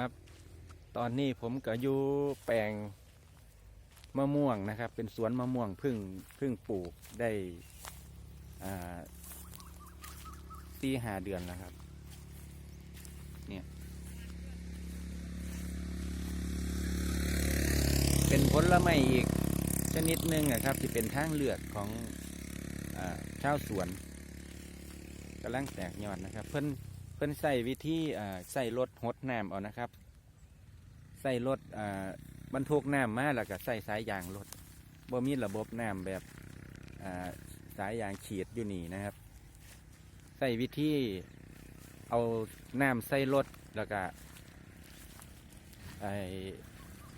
ครับ ตอนนี้ผมก็อยู่แปลงมะม่วงนะครับ เป็นสวนมะม่วงพึ่งพึ่งปลูกได้ตีหาเดือนแล้วครับ เนี่ยเป็นผลไม้อีกชนิดหนึ่งนะครับ ที่เป็นทางเลือกของอชาวสวนกำลังแตกยอดนะครับ เพิ่น พิ่นใส่วิธีใส่รถหดน้ำเอานะครับ ใส่รถบรรทุกน้ำมาแล้วก็ใส่สายยางรถบ่มีระบบน้ำแบบสายยางฉีดอยู่นี่นะครับ ใส่วิธีเอาน้ำใส่รถแล้วก็ไอ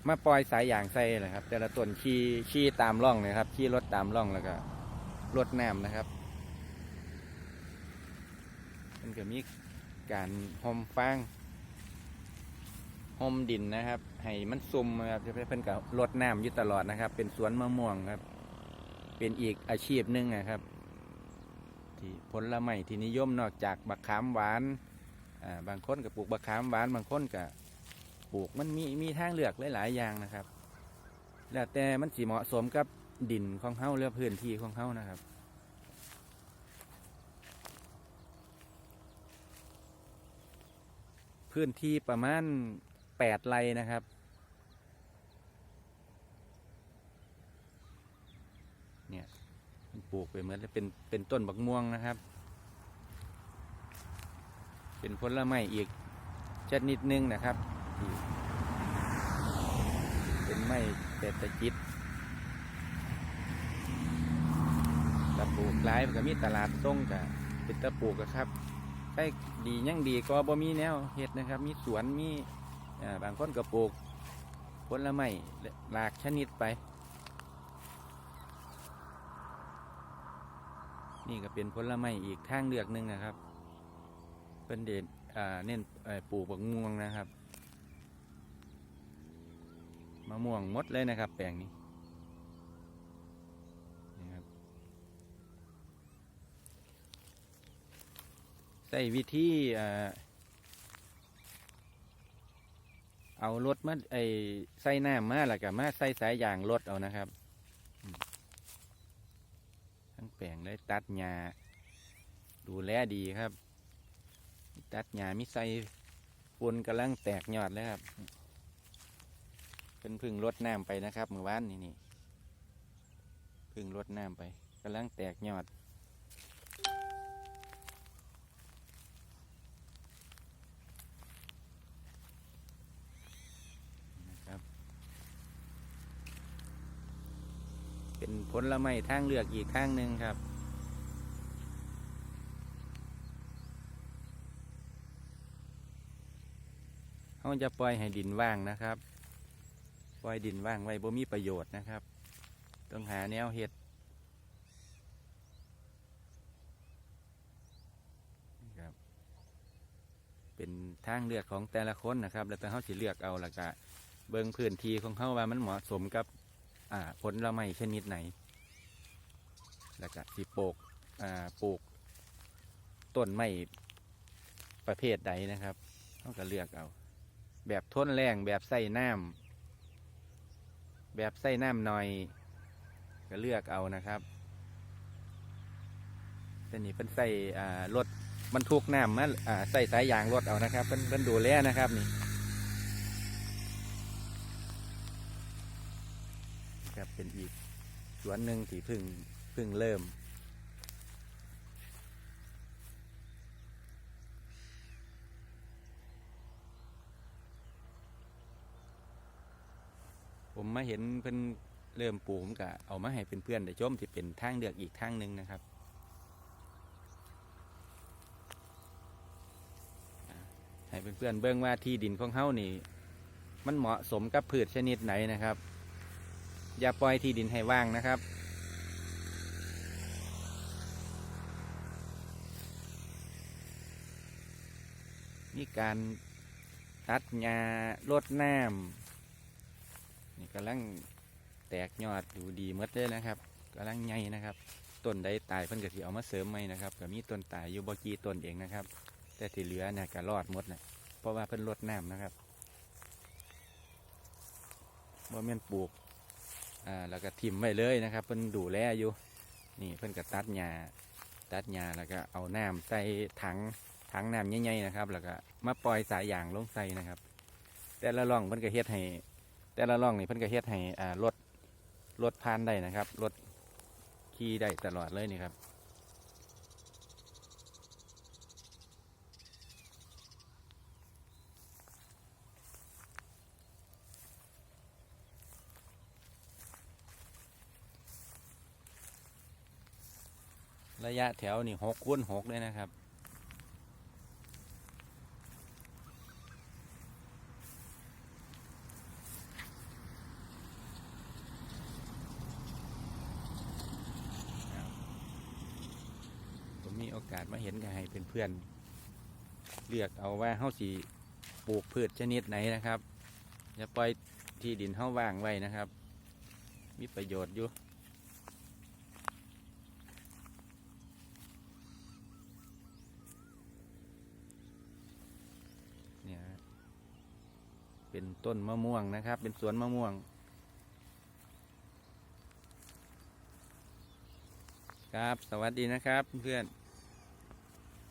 มาปล่อยสายยางใส่นะครับ แต่ละต้นขี่ขี่ตามร่องนะครับขี่รถตามร่องแล้วก็รดน้ำนะครับ มันก็มี การหอมฟางหอมดินนะครับ ให้มันซุ่มนะครับจะเป็นกับรดน้ำอยู่ตลอดนะครับ เป็นสวนมะม่วงครับ เป็นอีกอาชีพหนึ่งนะครับ ที่ผลไม้ที่นิยมนอกจากบักขามหวานอ่าบางคนก็ปลูกบักขามหวาน บางคนก็ปลูกมันมีมีทางเลือกหลายๆอย่างนะครับ แล้วแต่มันสีเหมาะสมกับดินของเฮาหรือพื้นที่ของเฮานะครับ พื้นที่ประมาณแปดไร่นะครับ เนี่ยมันปลูกไปเหมือนเป็นเป็นต้นบักม่วงนะครับ เป็นผลไม้อีกชนิดนึงนะครับ เป็นไม้เศรษฐกิจตะปลูกหลายมันก็มีตลาดส่งกับเป็นตะปลูกอะครับ ใช่ดียังดีก็บ่มีแนวเห็ดนะครับ มีสวนมีบางคนก็ปลูกผลไม้หลากชนิดไป นี่ก็เป็นผลไม้อีกทางเลือกหนึ่งนะครับ เป็นเด่นเน้นปลูกบักม่วงนะครับมะม่วงมดเลยนะครับ แปลงนี้ครับ ใส่วิธีอ่าเอารถมาไอใส่น้ำมาแล้วก็มาใส่สายยางรถเอานะครับทั้งแปลงเลยตัดหญ้าดูแลดีครับ ตัดหญ้ามิใส่ปนกำลังแตกยอดแล้วครับเป็นพึ่งรดน้ำไปนะครับเมื่อวานนี่นี่พึ่งรดน้ำไปกำลังแตกยอดนะครับ เป็นผลไม้ทางเลือกอีกทางหนึ่งครับเขาจะปล่อยให้ดินว่างนะครับ ปล่อยดินว่างไว้บ่มีประโยชน์นะครับ ต้องหาแนวเห็ดครับ เป็นทางเลือกของแต่ละคนนะครับ แล้วแต่เขาสิเลือกเอาล้วก็เบิ่งพื้นที่ของเขาว่ามันเหมาะสมกับ อ่าผลละไม้ชนิดไหน แล้วก็สิปลูกอ่าปลูกต้นไม้ประเภทใดนะครับเขาก็เลือกเอา แบบทนแรงแบบใส่น้ำแบบใส่น้ำหน่อย ก็เลือกเอานะครับแต่นี่เป็นใส่รถบรรทุกน้ำมาใส่สายยางรถเอานะครับเป็นเป็นดูแลนะครับนี่ ครับเป็นอีกสวนหนึ่งที่เพึ่งเพึ่งเริ่ม ผมมาเห็นเพิ่นเริ่มปลูกผมก็เอามาให้เป็นเพื่อนได้ชมที่เป็นทางเลือกอีกทางหนึ่งนะครับให้เพื่อนๆเบิ่งว่าที่ดินของเฮานี่ มันเหมาะสมกับพืชชนิดไหนนะครับ อย่าปล่อยที่ดินให้ว่างนะครับมีการตัดหญ้ารดน้ำนี่กำลังแตกยอดอยู่ดีมดเลยนะครับกำลังใหญ่นะครับ ต้นใดตายเพิ่นก็สิเอามาเสริมใหม่นะครับก็มีต้นตายอยู่บ่กี่ต้นเองนะครับ แต่ที่เหลือเนี่ยก็รอดหมดนะเพราะว่าเพิ่นรดน้ำนะครับบ่แม่นปลูก อ่าแล้วก็ทิมไว้เลยนะครับ เพิ่นดูแลอยู่ นี่เพิ่นก็ตัดหญ้าตัดหญ้าแล้วก็เอาน้ำใส่ถังถังน้ำใหญ่ๆนะครับ แล้วก็มาปล่อยสายยางลงใส่นะครับ แต่ละร่องเพิ่นก็เฮ็ดให้ แต่ละร่องนี่เพิ่นก็เฮ็ดให้อ่ารถรถผ่านได้นะครับรถขี่ได้ตลอดเลยนี่ครับ ระยะแถวนี่หกคูณหกเลยนะครับ ผมมีโอกาสมาเห็นก็ให้เพื่อนๆเลือกเอาว่าเฮาสีปลูกพืชชนิดไหนนะครับอย่าปล่อยที่ดินเฮาว่างไว้นะครับ มีประโยชน์อยู่ฮะ เป็นต้นมะม่วงนะครับ เป็นสวนมะม่วง ครับ สวัสดีนะครับเพื่อน